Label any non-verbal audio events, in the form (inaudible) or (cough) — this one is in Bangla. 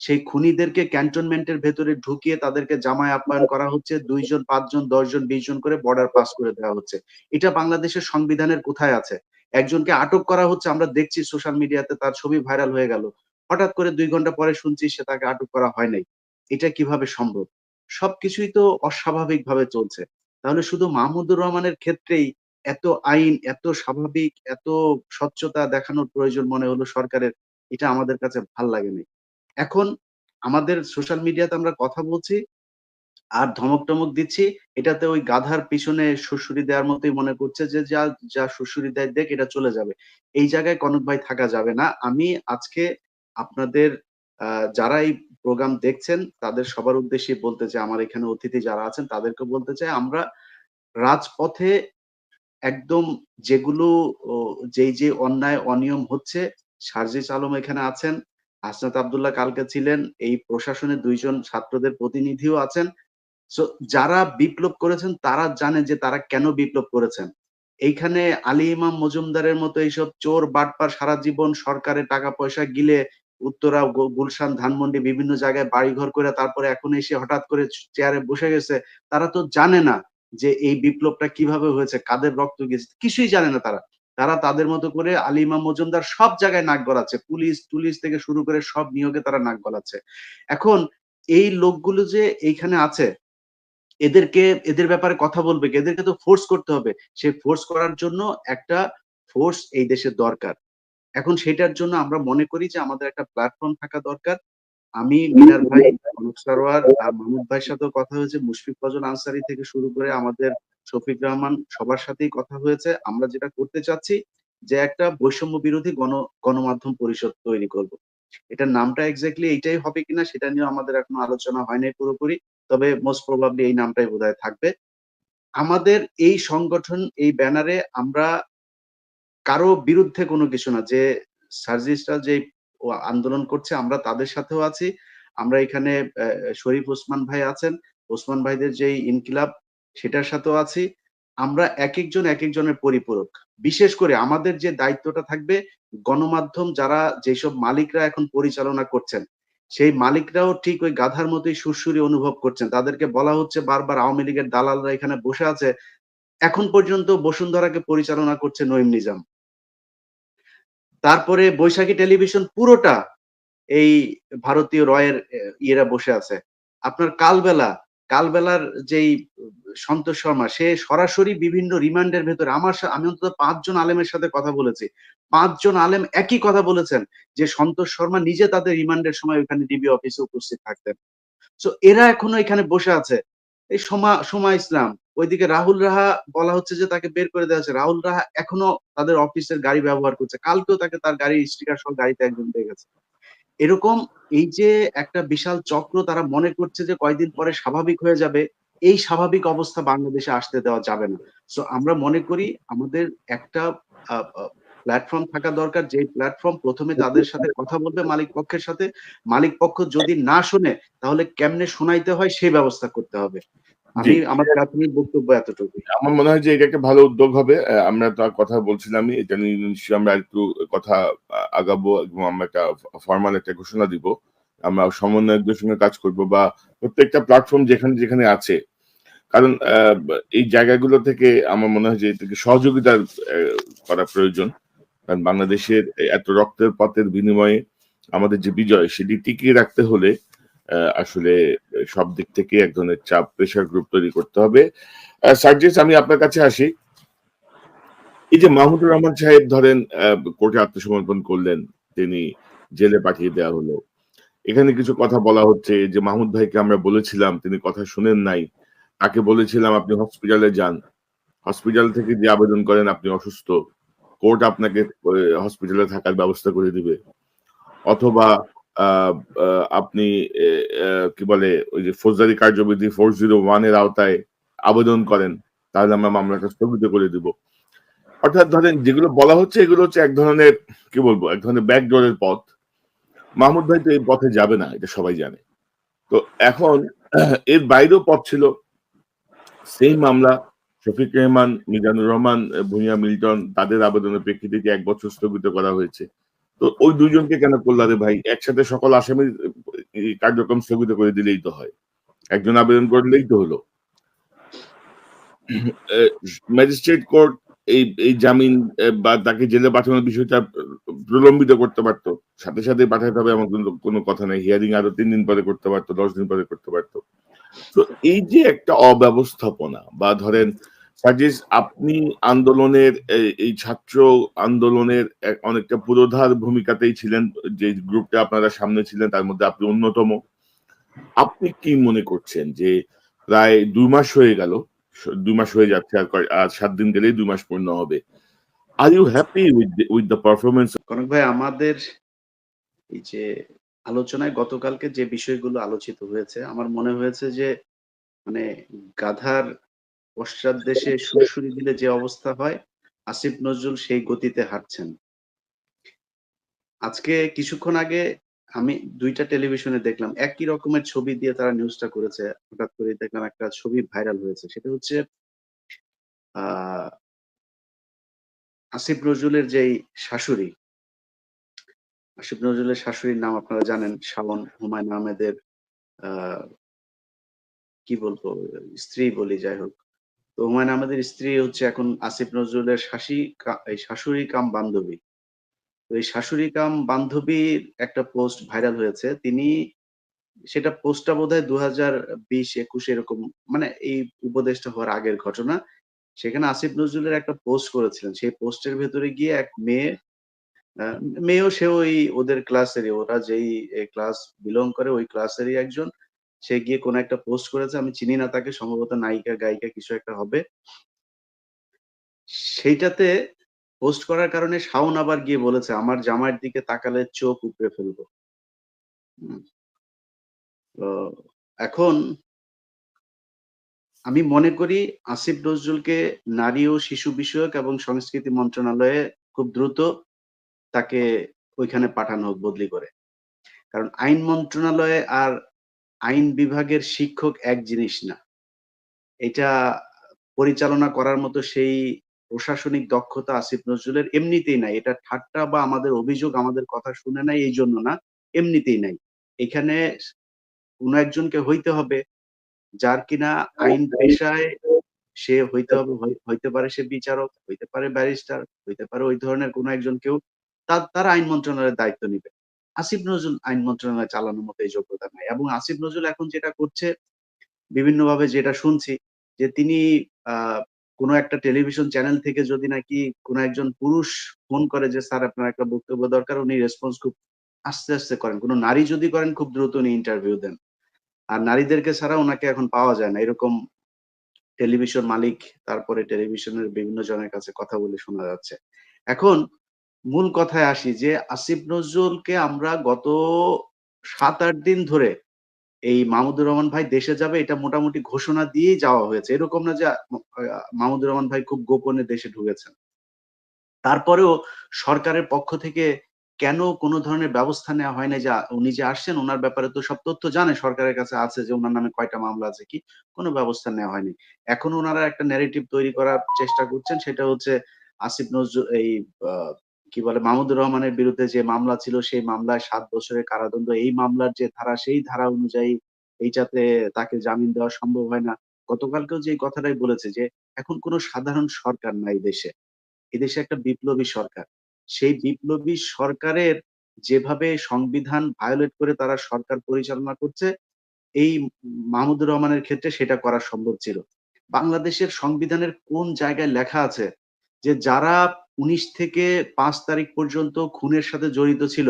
সেই খুনিদেরকে ক্যান্টনমেন্টের ভেতরে ঢুকিয়ে তাদেরকে জামায় আপ্যায়ন করা হচ্ছে। দুইজন, পাঁচজন, দশজন বিশ জন করে বর্ডার পাস করে দেওয়া হচ্ছে। এটা বাংলাদেশের সংবিধানের কোথায় আছে? একজনকে আটক করা হচ্ছে, আমরা দেখছি সোশ্যাল মিডিয়াতে তার ছবি ভাইরাল হয়ে গেল। হঠাৎ করে দুই ঘণ্টা পরে শুনছি সে তাকে আটক করা হয় নাই। এটা কীভাবে সম্ভব? সবকিছুই তো অস্বাভাবিক ভাবে চলছে। তাহলে শুধু মাহমুদুর রহমানের ক্ষেত্রেই এত আইন, এত স্বাভাবিক, এত স্বচ্ছতা দেখানোর প্রয়োজন মনে হলো সরকারের? এটা আমাদের কাছে ভালো লাগেনি। এখন আমাদের সোশ্যাল মিডিয়াতে আমরা কথা বলছি আর ধমক টমক দিচ্ছি। এটাতে ওই গাধার পিছনে সুশুরি দেওয়ার মতোই মনে করছে যে, যা যা সুশুরি দেয়, দেখ, এটা চলে যাবে। এই জায়গায় কনক ভাই থাকা যাবে না। আমি আজকে আপনাদের যারা এই প্রোগ্রাম দেখছেন, তাদের সবার উদ্দেশ্যে বলতে চাই, আমার এখানে অতিথি যারা আছেন, তাদেরকে বলতে চাই, আমরা রাজপথে একদম যেগুলো যেই যে অন্যায়, অনিয়ম হচ্ছে, সার্জিস আলম এখানে আছেন হাসনাত আবদুল্লাহ কালকে ছিলেন, এই প্রশাসনে দুইজন ছাত্রদের প্রতিনিধিও আছেন। সো যারা বিপ্লব করেছেন, তারা জানে যে তারা কেন বিপ্লব করেছেন। এইখানে আলী ইমাম মজুমদারের মতো এইসব চোর বাটপার সারা জীবন সরকারের টাকা পয়সা গিলে উত্তরা গুলশান, ধানমন্ডি বিভিন্ন জায়গায় বাড়িঘর করে তারপরে এখন এসে হঠাৎ করে চেয়ারে বসে গেছে, তারা তো জানে না যে এই বিপ্লবটা কীভাবে হয়েছে, কাদের রক্ত গেছে কিছুই জানে না তারা। তারা তাদের মতো করে আলী ইমাম মজুমদার সব জায়গায় নাক গলাচ্ছে। পুলিশ, টুলিশ থেকে শুরু করে সব নিয়োগে তারা নাক গলাচ্ছে। এখন এই লোকগুলো যে এইখানে আছে, এদেরকে, এদের ব্যাপারে কথা বলবে এদেরকে তো ফোর্স করতে হবে। সে ফোর্স করার জন্য একটা ফোর্স এই দেশের দরকার। এখন সেটার জন্য আমরা মনে করি যে আমাদের একটা প্ল্যাটফর্ম থাকা দরকার। আমি মিনার ভাই অনুপ সারোয়ার আর মাহমুদ ভাইয়ের সাথেও কথা হয়েছে। মুশফিক ফজল আনসারি থেকে শুরু করে আমাদের শফিক রহমান সবার সাথেই কথা হয়েছে। আমরা যেটা করতে চাচ্ছি যে একটা বৈষম্য বিরোধী গণ, গণমাধ্যম পরিষদ তৈরি করব। এটার নামটা এক্স্যাক্টলি এইটাই হবে কিনা সেটা নিয়ে আমাদের এখনও আলোচনা হয় নাই পুরোপুরি, তবে মোস্ট প্রবাবলি এই নামটাই বোধহয় থাকবে। আমাদের এই সংগঠন, এই ব্যানারে আমরা কারও বিরুদ্ধে কোনো কিছু না, যে সার্জিসটা যে আন্দোলন করছে, আমরা তাদের সাথেও আছি। আমরা এখানে শরীফ ওসমান ভাই আছেন। ওসমান ভাইদের যে ইনকিলাব সেটার সাথেও আছি। আমরা এক একজন এক একজনের পরিপূরক। বিশেষ করে আমাদের যে দায়িত্বটা থাকবে, গণমাধ্যম যারা যেসব মালিকরা এখন পরিচালনা করছেন, সেই মালিকরাও ঠিক ওই গাধার মতোই সুরসুরি অনুভব করছেন। তাদেরকে বলা হচ্ছে বারবার আওয়ামী লীগের দালালরা এখানে বসে আছে। এখন পর্যন্ত বসুন্ধরাকে পরিচালনা করছে নঈম নিজাম। তারপরে বৈশাখী টেলিভিশন পুরোটা এই ভারতীয় রয়ের ইয়েরা বসে আছে। আপনার কালবেলা কালবেলার যেই, সন্তোষ শর্মা, সে সরাসরি বিভিন্ন রিমান্ডের ভেতরে আমার আমি অন্তত পাঁচজন আলেমের সাথে কথা বলেছি। পাঁচজন আলেম একই কথা বলেছেন যে সন্তোষ শর্মা নিজে তাদের রিমান্ডের সময় ওখানে ডিবি অফিসে উপস্থিত থাকতেন। তো এরা এখনও এখানে বসে আছে। এই সোমা সোমা ইসলাম, ওইদিকে রাহুল রাহা বলা হচ্ছে যে তাকে বের করে দেওয়া হচ্ছে রাহুল রাহা এখনও তাদের অফিসের গাড়ি ব্যবহার করছে। কালকেও তাকে তার গাড়ির স্টিকার সহ গাড়িতে একজন পেয়ে গেছে এরকম এই যে একটা বিশাল চক্র তারা মনে করছে যে কয়দিন পরে স্বাভাবিক হয়ে যাবে, এই স্বাভাবিক অবস্থা বাংলাদেশে আসতে দেওয়া যাবে না। সো আমরা মনে করি আমাদের একটা প্ল্যাটফর্ম থাকা দরকার যে প্ল্যাটফর্ম প্রথমে তাদের সাথে কথা বলবে মালিক পক্ষের সাথে। মালিক পক্ষ যদি না শোনে, তাহলে কেমনে শোনাইতে হয় সেই ব্যবস্থা করতে হবে। আমি আমার প্রাথমিক বক্তব্য এতটুকু আমার মনে হয় যে এটা একটা ভালো উদ্যোগ হবে। আমরা তো কথা বলছিলামই এটা নিয়ে নিশ্চয়ই আমরা একটু কথা আগাবো এবং আমরা একটা ফর্মাল একটা ঘোষণা দিব। আমরা সমন্বয়কদের সঙ্গে কাজ করব বা প্রত্যেকটা প্ল্যাটফর্ম যেখানে যেখানে আছে। কারণ আহ, এই জায়গাগুলো থেকে আমার মনে হয় যে এটাকে সহযোগিতা করা প্রয়োজন। কারণ বাংলাদেশের এত রক্তের পথের বিনিময়ে আমাদের যে বিজয় সেটি টিকিয়ে রাখতে হলে আসলে সব দিক থেকে এক ধরনের চাপ প্রেশার গ্রুপ তৈরি করতে হবে। সার্জিস আমি আপনার কাছে আসি। এই যে মাহমুদুর রহমান সাহেব ধরেন কোর্টে আত্মসমর্পণ করলেন, তিনি জেলে পাঠিয়ে দেওয়া হলো। এখানে কিছু কথা বলা হচ্ছে, যে মাহমুদ ভাইকে আমরা বলেছিলাম, তিনি কথা শুনেন নাই। তাকে বলেছিলাম, আপনি হসপিটালে যান। হসপিটাল থেকে যে আবেদন করেন, আপনি অসুস্থ। কোর্ট আপনাকে হসপিটালে থাকার ব্যবস্থা করে দিবে। অথবা আপনি কি বলে, ওই যে ফৌজদারি কার্যবিধি ফোর জিরো ওয়ানের আওতায় আবেদন করেন, তাহলে আমরা মামলাটা স্থগিত করে দিব। অর্থাৎ ধরেন যেগুলো বলা হচ্ছে, এগুলো হচ্ছে এক ধরনের, কি বলব, এক ধরনের ব্যাকডোরের পথ। মাহমুদ ভাই তো এই পথে যাবে না, এটা সবাই জানে। তো এখন (clears throat) এর বাইরেও পথ ছিল, সেই মামলা শফিক রহমান, মিজানুর রহমান, ভুঁইয়া মিল্টন, তাদের আবেদনের প্রেক্ষিতে এক বছর স্থগিত করা হয়েছে? তো ওই দুইজনকে কেন করলা রে ভাই? একসাথে সকল আসামির, এই কার্যক্রম স্থগিত করে দিলেই তো হয়। একজন আবেদন করলেই তো হলো। ম্যাজিস্ট্রেট কোর্ট এই এই জামিন বা তাকে জেলে পাঠানোর বিষয়টা প্রলম্বিত করতে পারতো। সাথে সাথে পাঠাতে হবে এমন কোনো কথা নেই। হিয়ারিং আরও তিন দিন পরে করতে পারতো, দশ দিন পরে করতে পারতো। তো এই যে একটা অব্যবস্থাপনা বা ধরেন সাজিস আপনি আন্দোলনের, এই- ছাত্র আন্দোলনের অনেকটা পুরোধার ভূমিকাতেই ছিলেন, যে গ্রুপটা আপনারা সামনে ছিলেন, তার মধ্যে আপনি অন্যতম। আপনি কি মনে করছেন যে প্রায় দুই মাস হয়ে গেল দুই মাস হয়ে যাচ্ছে, আর সাত দিন গেলেই দুই মাস পূর্ণ হবে। Are you happy with with the performance Konok ভাই, আমাদের এই যে আলোচনায় গতকালকে যে বিষয়গুলো আলোচিত হয়েছে, আমার মনে হয়েছে যে মানে গাধার পশ্চাৎ দেশে সুরসুরি দিলে যে অবস্থা হয় আসিফ নজরুল সেই গতিতে হাঁটছেন। আজকে কিছুক্ষণ আগে আমি দুইটা টেলিভিশনে দেখলাম একই রকমের ছবি দিয়ে তারা নিউজটা করেছে। হঠাৎ করে দেখলাম একটা ছবি ভাইরাল হয়েছে। সেটা হচ্ছে আসিফ নজরুলের যেই শাশুড়ি আসিফ নজরুলের শাশুড়ির নাম আপনারা জানেন শাওন হুমায়ুন আহমেদের আহ, কি বলব স্ত্রী বলি যাই হোক। তো হুমায়ুন আহমেদের স্ত্রী হচ্ছে এখন আসিফ নজরুলের এই শাশুড়ি কাম বান্ধবী। তো এই শাশুড়ি কাম বান্ধবীর একটা পোস্ট ভাইরাল হয়েছে। তিনি সেটা পোস্টটা বোধ হয় দু হাজার বিশ একুশ এরকম মানে এই উপদেশটা হওয়ার আগের ঘটনা। সেখানে আসিফ নজরুলের একটা পোস্ট করেছিলেন। সেই পোস্টের ভেতরে গিয়ে এক মেয়ে মেয়েও সে ওই ওদের ক্লাসেরই ওরা যেই ক্লাস বিলং করে, ওই ক্লাসেরই একজন। সে গিয়ে কোন একটা পোস্ট করেছে, আমি চিনি না তাকে, সম্ভবত নায়িকা, গায়িকা কিছু একটা হবে। সেইটাতে পোস্ট করার কারণে শাওন আবার গিয়ে বলেছে, আমার জামাইয়ের দিকে তাকালে চোখ উপড়ে ফেলব। এখন আমি মনে করি আসিফ নজরুলকে নারী ও শিশু বিষয়ক এবং সংস্কৃতি মন্ত্রণালয়ে খুব দ্রুত তাকে ওইখানে পাঠানো হোক বদলি করে। কারণ আইন মন্ত্রণালয়ে আর আইন বিভাগের শিক্ষক এক জিনিস না। এটা পরিচালনা করার মতো সেই প্রশাসনিক দক্ষতা আসিফ নজরুলের এমনিতেই নাই। এটা ঠাট্টা বা আমাদের অভিযোগ, আমাদের কথা শুনে নাই এই জন্য না, এমনিতেই নাই। এখানে কোন একজনকে হইতে হবে, যার কিনা আইন পেশায় সে হইতে হবে হইতে পারে সে বিচারক, হইতে পারে ব্যারিস্টার, হইতে পারে ওই ধরনের কোন একজন কেউ, তার তার আইন মন্ত্রণালয়ের দায়িত্ব নিবে। আসিফ নজরুল আইন মন্ত্রণালয় চালানোর মতো এই যোগ্যতা নাই। এবং আসিফ নজরুল এখন যেটা করছে বিভিন্ন ভাবে যেটা শুনছি, যে তিনি কোনো একটা টেলিভিশন চ্যানেল থেকে যদি নাকি কোনো একজন পুরুষ ফোন করে যে, স্যার, আপনার একটা বক্তব্য দরকার। উনি রেসপন্স খুব আস্তে আস্তে করেন। কোনো নারী যদি করেন, খুব দ্রুত উনি ইন্টারভিউ দেন। আর নারীদেরকে ছাড়া ওনাকে এখন পাওয়া যায় না। এরকম টেলিভিশন মালিক, তারপরে টেলিভিশনের বিভিন্ন জনের কাছে কথা বলে শোনা যাচ্ছে। এখন মূল কথায় আসি যে আসিফ নজরুলকে আমরা গত সাত, আট দিন ধরে এই মাহমুদুর রহমান ভাই দেশে যাবে এটা মোটামুটি ঘোষণা দিয়েই যাওয়া হয়েছে। এরকম না যে মাহমুদুর রহমান ভাই খুব গোপনে দেশে ঢুকেছেন। তারপরেও সরকারের পক্ষ থেকে কেন কোনো ধরনের ব্যবস্থা নেওয়া হয় না যে, উনি যে আসছেন, ওনার ব্যাপারে তো সব তথ্য জানে, সরকারের কাছে আছে যে ওনার নামে কয়টা মামলা আছে কি? কোনো ব্যবস্থা নেওয়া হয়নি। এখন ওনারা একটা ন্যারেটিভ তৈরি করার চেষ্টা করছেন, সেটা হচ্ছে আসিফ নজরুল, এই কি বলে, মাহমুদুর রহমানের বিরুদ্ধে যে মামলা ছিল, সেই মামলায় সাত বছরের কারাদণ্ড, এই মামলার যে ধারা, সেই ধারা অনুযায়ী এইটাতে তাকে জামিন দেওয়া সম্ভব হয় না। গতকালকেও যে কথাটাই বলেছে যে, এখন কোনো সাধারণ সরকার নাই দেশে। এদেশে একটা বিপ্লবী সরকার। সেই বিপ্লবী সরকারের যেভাবে সংবিধান ভায়োলেট করে তারা সরকার পরিচালনা করছে, এই মাহমুদুর রহমানের ক্ষেত্রে সেটা করা সম্ভব ছিল। বাংলাদেশের সংবিধানের কোন জায়গায় লেখা আছে যে, যারা উনিশ থেকে পাঁচ তারিখ পর্যন্ত খুনের সাথে জড়িত ছিল।